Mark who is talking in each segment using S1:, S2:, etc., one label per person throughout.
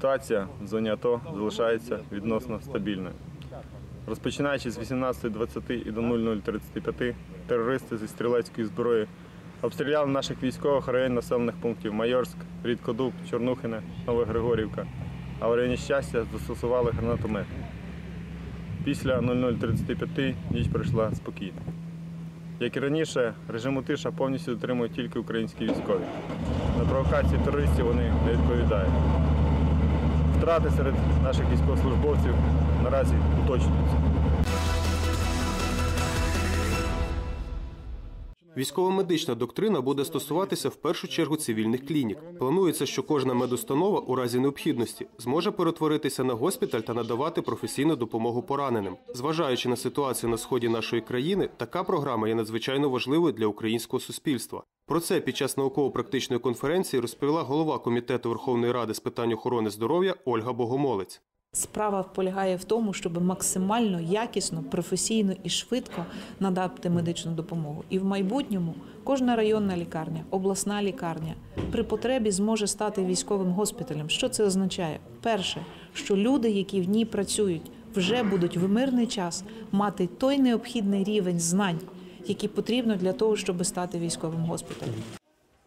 S1: ситуація в зоні АТО залишається відносно стабільною. Розпочинаючи з 18.20 і до 00.35, терористи зі стрілецької зброї обстріляли наших військових в районі населених пунктів Майорськ, Рідкодуб, Чорнухине, Новогригорівка, а в районі щастя застосували гранатомет. Після 00.35 ніч пройшла спокійно. Як і раніше, режиму тиша повністю дотримують тільки українські військові. На провокації терористів вони не відповідають. Втрати серед наших військовослужбовців наразі уточнюються.
S2: Військово-медична доктрина буде стосуватися в першу чергу цивільних клінік. Планується, що кожна медустанова у разі необхідності зможе перетворитися на госпіталь та надавати професійну допомогу пораненим. Зважаючи на ситуацію на сході нашої країни, така програма є надзвичайно важливою для українського суспільства. Про це під час науково-практичної конференції розповіла голова комітету Верховної Ради з питань охорони здоров'я Ольга Богомолець.
S3: Справа полягає в тому, щоб максимально якісно, професійно і швидко надати медичну допомогу. І в майбутньому кожна районна лікарня, обласна лікарня при потребі зможе стати військовим госпіталем. Що це означає? Перше, що люди, які в ній працюють, вже будуть в мирний час мати той необхідний рівень знань, який потрібно для того, щоб стати військовим госпіталем.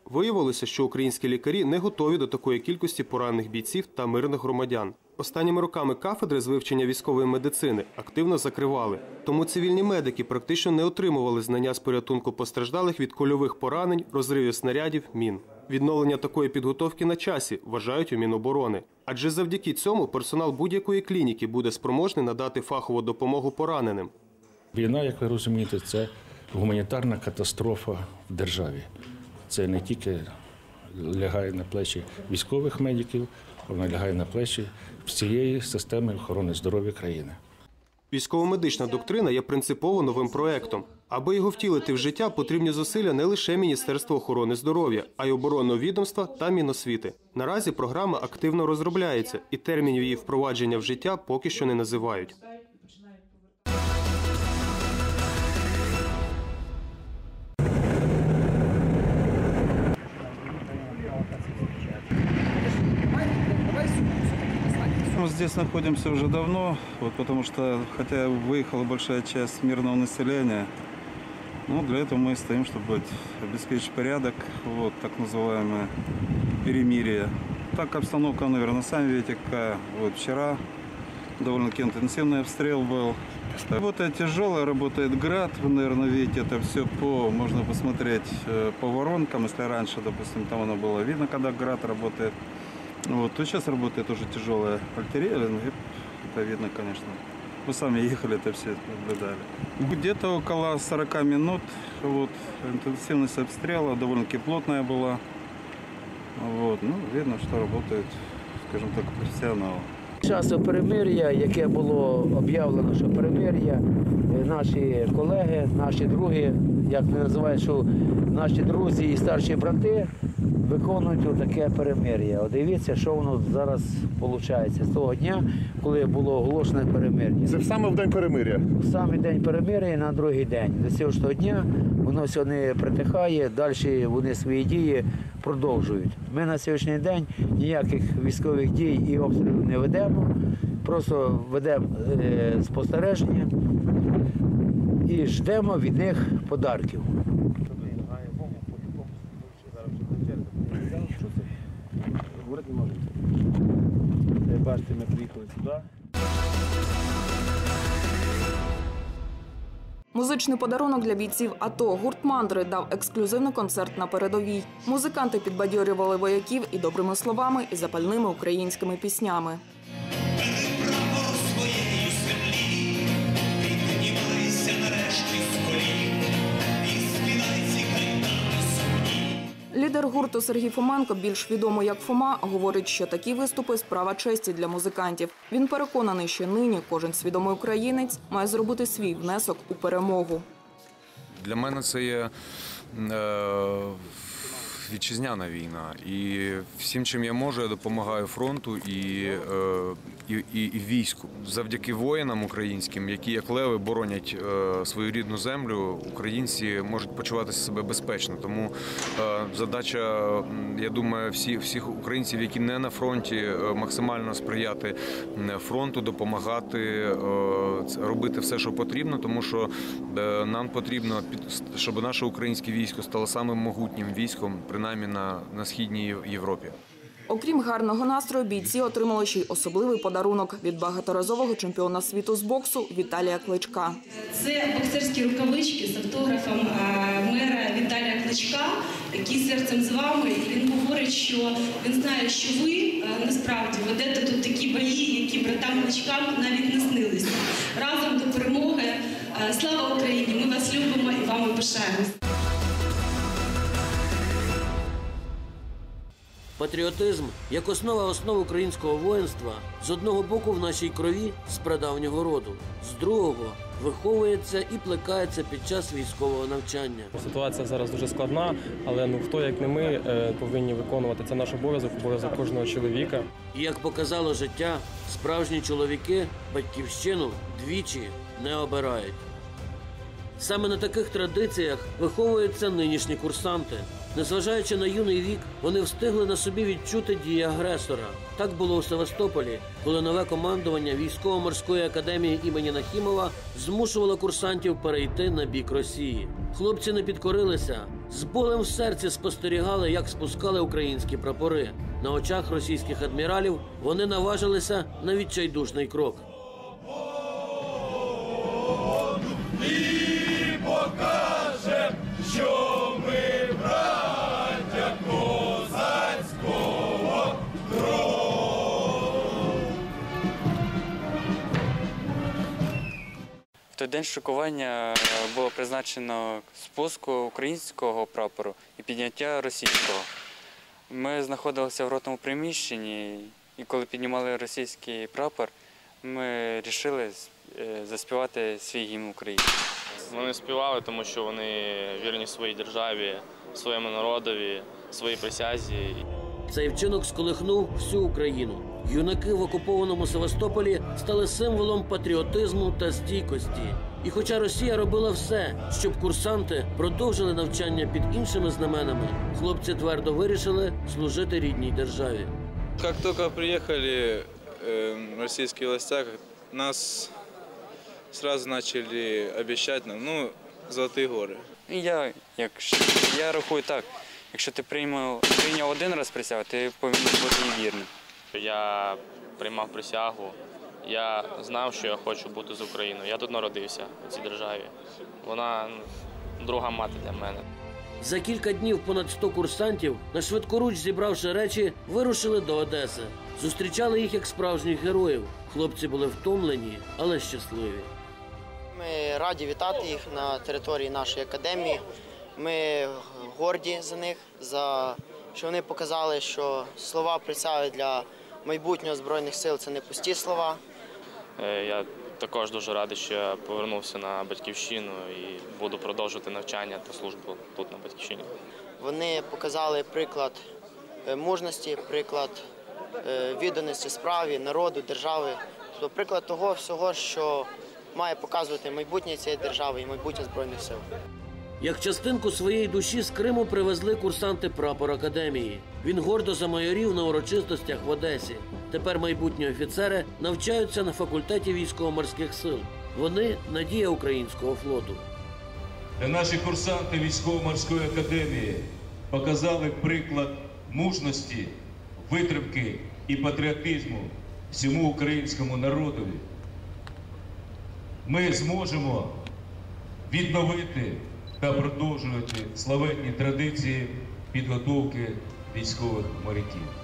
S2: Виявилося, що українські лікарі не готові до такої кількості поранених бійців та мирних громадян. Останніми роками кафедри з вивчення військової медицини активно закривали, тому цивільні медики практично не отримували знання з порятунку постраждалих від кольових поранень, розривів снарядів, мін. Відновлення такої підготовки на часі вважають у Міноборони. Адже завдяки цьому персонал будь-якої клініки буде спроможний надати фахову допомогу пораненим.
S4: Війна, як ви розумієте, це гуманітарна катастрофа в державі. Це не тільки лягає на плечі військових медиків, вона лягає на плечі всієї системи охорони здоров'я країни.
S2: Військово-медична доктрина є принципово новим проектом. Аби його втілити в життя, потрібні зусилля не лише Міністерства охорони здоров'я, а й оборонного відомства та Міносвіти. Наразі програма активно розробляється, і термінів її впровадження в життя поки що не називають.
S5: Мы здесь находимся уже давно, вот, потому что, хотя выехала большая часть мирного населения, но для этого мы и стоим, чтобы обеспечить порядок, вот, так называемое перемирие. Так обстановка, наверное, сами видите, какая. Вот вчера довольно-таки интенсивный обстрел был. Работает тяжело, работает град. Вы, наверное, видите это все по, можно посмотреть э, по воронкам. Если раньше, допустим, там оно было видно, когда град работает. Вот, то сейчас работает уже тяжелая артиллерия, ну, и это видно, конечно. Вы сами ехали, это все наблюдали. Где-то около 40 минут, вот, интенсивность обстрела довольно-таки плотная была. Вот, ну, видно, что работает, скажем так, профессионал.
S6: Часу перемир'я, яке було об'явлено, що перемир'я, е, наші колеги, наші другі, як не називають, що наші друзі і старші брати виконують таке перемир'я. Дивіться, що воно зараз виходить з того дня, коли було оголошене перемир'я.
S7: Це саме в день перемиря.
S6: В самий день перемир'я і на другий день. До цього ж того дня воно все не притихає, далі вони свої дії продовжують. Ми на сьогоднішній день ніяких військових дій і обстрілів не ведемо, просто ведемо е, спостереження і ждемо від них подарків.
S7: Бачите, ми приїхали сюди.
S8: Музичний подарунок для бійців АТО гурт Мандри дав ексклюзивний концерт на передовій. Музиканти підбадьорювали вояків і добрими словами, і запальними українськими піснями. Лідер гурту Сергій Фоменко, більш відомий як Фома, говорить, що такі виступи справа честі для музикантів. Він переконаний, що нині кожен свідомий українець має зробити свій внесок у перемогу.
S9: Для мене це є е, вітчизняна війна. І всім, чим я можу, я допомагаю фронту і, е, і, і, і війську. Завдяки воїнам українським, які як леви боронять е, свою рідну землю, українці можуть почуватися себе безпечно. Тому е, задача, я думаю, всіх, всіх українців, які не на фронті, максимально сприяти фронту, допомагати, робити все, що потрібно, тому що нам потрібно щоб наше українське військо стало самим могутнім військом, принаймні на, на східній Європі.
S8: Окрім гарного настрою, бійці отримали ще й особливий подарунок від багаторазового чемпіона світу з боксу Віталія Кличка.
S10: Це боксерські рукавички з автографом е, мера Віталія Кличка, який серцем з вами. І він говорить, що він знає, що ви е, насправді ведете тут такі бої, які братам Кличкам навіть не снилися. Разом до перемоги. Е, Слава Україні! Ми вас любимо і вами пишаємось.
S11: Патріотизм як основа основ українського воїнства з одного боку в нашій крові з прадавнього роду, з другого виховується і плекається під час військового навчання.
S12: Ситуація зараз дуже складна, але ну хто як не ми е, повинні виконувати це наш обов'язок, обов'язок кожного чоловіка.
S11: І як показало життя, справжні чоловіки батьківщину двічі не обирають. Саме на таких традиціях виховуються нинішні курсанти. Незважаючи на юний вік, вони встигли на собі відчути дії агресора. Так було у Севастополі, коли нове командування військово-морської академії імені Нахімова змушувало курсантів перейти на бік Росії. Хлопці не підкорилися. З болем в серці спостерігали, як спускали українські прапори. На очах російських адміралів вони наважилися на відчайдушний крок.
S13: Той день шокування було призначено спуску українського прапору і підняття російського. Ми знаходилися в ротному приміщенні, і коли піднімали російський прапор, ми вирішили заспівати свій гімн України.
S14: Вони співали, тому що вони вірні своїй державі, своєму народові, своїй присязі.
S11: Цей вчинок сколихнув всю Україну. Юнаки в окупованому Севастополі стали символом патріотизму та стійкості. І хоча Росія робила все, щоб курсанти продовжили навчання під іншими знаменами, хлопці твердо вирішили служити рідній державі.
S15: Как только приехали э, российские власти, нас сразу начали обещать нам, ну, золотые горы.
S13: І я, як, я рахую так, якщо ти прийняв, прийняв один раз присягу, ти повинен бути і вірним.
S14: Я приймав присягу. Я знав, що я хочу бути з Україною. Я тут народився у цій державі. Вона ну, друга мати для мене.
S11: За кілька днів понад 100 курсантів, на швидкоруч зібравши речі, вирушили до Одеси. Зустрічали їх як справжніх героїв. Хлопці були втомлені, але щасливі.
S16: Ми раді вітати їх на території нашої академії. Ми горді за них, за що вони показали, що слова присяги для майбутнього збройних сил це не пусті слова.
S14: Е, Я також дуже радий, що я повернувся на батьківщину і буду продовжувати навчання та службу тут на батьківщині.
S16: Вони показали приклад е, мужності, приклад е, відданості справі, народу, держави. Тобто приклад того всього, що має показувати майбутнє цієї держави і майбутнє збройних сил.
S11: Як частинку своєї душі з Криму привезли курсанти прапор академії. Він гордо замайорів на урочистостях в Одесі. Тепер майбутні офіцери навчаються на факультеті військово-морських сил. Вони надія українського флоту.
S17: Наші курсанти військово-морської академії показали приклад мужності, витримки і патріотизму всьому українському народові. Ми зможемо відновити та продовжувати славетні традиції підготовки військових моряків.